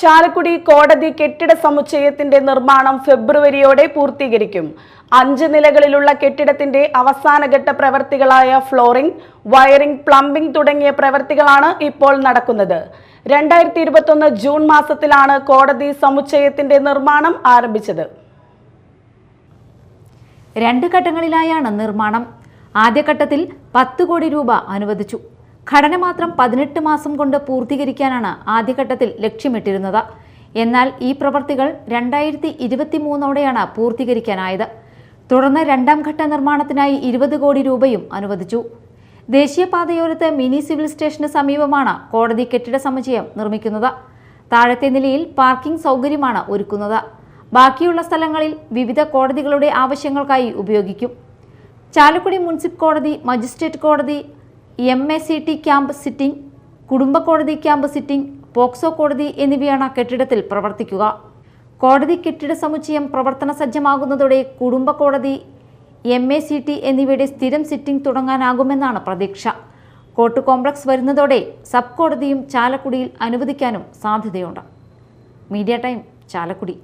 ചാലക്കുടി കോടതി കെട്ടിട സമുച്ചയത്തിന്റെ നിർമ്മാണം ഫെബ്രുവരിയോടെ പൂർത്തീകരിക്കും. അഞ്ച് നിലകളിലുള്ള കെട്ടിടത്തിന്റെ അവസാനഘട്ട പ്രവർത്തികളായ ഫ്ലോറിംഗ് വയറിംഗ് പ്ലംബിംഗ് തുടങ്ങിയ പ്രവർത്തികളാണ് ഇപ്പോൾ നടക്കുന്നത്. രണ്ടായിരത്തി ഇരുപത്തൊന്ന് ജൂൺ മാസത്തിലാണ് കോടതി സമുച്ചയത്തിന്റെ നിർമ്മാണം ആരംഭിച്ചത്. രണ്ട് ഘട്ടങ്ങളിലായാണ് നിർമ്മാണം. ആദ്യഘട്ടത്തിൽ പത്ത് കോടി രൂപ അനുവദിച്ചു. ഘടന മാത്രം പതിനെട്ട് മാസം കൊണ്ട് പൂർത്തീകരിക്കാനാണ് ആദ്യഘട്ടത്തിൽ ലക്ഷ്യമിട്ടിരുന്നത്. എന്നാൽ ഈ പ്രവൃത്തികൾ രണ്ടായിരത്തി ഇരുപത്തി മൂന്നോടെയാണ് പൂർത്തീകരിക്കാനായത്. തുടർന്ന് രണ്ടാം ഘട്ട നിർമ്മാണത്തിനായി ഇരുപത് കോടി രൂപയും അനുവദിച്ചു. ദേശീയപാതയോരത്ത് മിനി സിവിൽ സ്റ്റേഷന് സമീപമാണ് കോടതി കെട്ടിട സമുച്ചയം നിർമ്മിക്കുന്നത്. താഴത്തെ നിലയിൽ പാർക്കിംഗ് സൗകര്യമാണ് ഒരുക്കുന്നത്. ബാക്കിയുള്ള സ്ഥലങ്ങളിൽ വിവിധ കോടതികളുടെ ആവശ്യങ്ങൾക്കായി ഉപയോഗിക്കും. ചാലക്കുടി മുനിസിപ്പൽ കോടതി മജിസ്ട്രേറ്റ് കോടതി M A C T camp sitting കുടുംബ കോടതി ക്യാമ്പ് സിറ്റിംഗ് പോക്സോ കോടതി എന്നിവയാണ് കെട്ടിടത്തിൽ പ്രവർത്തിക്കുക. കോടതി കെട്ടിട സമുച്ചയം പ്രവർത്തന സജ്ജമാകുന്നതോടെ കുടുംബ കോടതി എം എ സി ടി എന്നിവയുടെ സ്ഥിരം സിറ്റിംഗ് തുടങ്ങാനാകുമെന്നാണ് പ്രതീക്ഷ. കോർട്ട് കോംപ്ലക്സ് വരുന്നതോടെ സബ് കോടതിയും ചാലക്കുടിയിൽ അനുവദിക്കാനും സാധ്യതയുണ്ട്. Media time Chalakudy.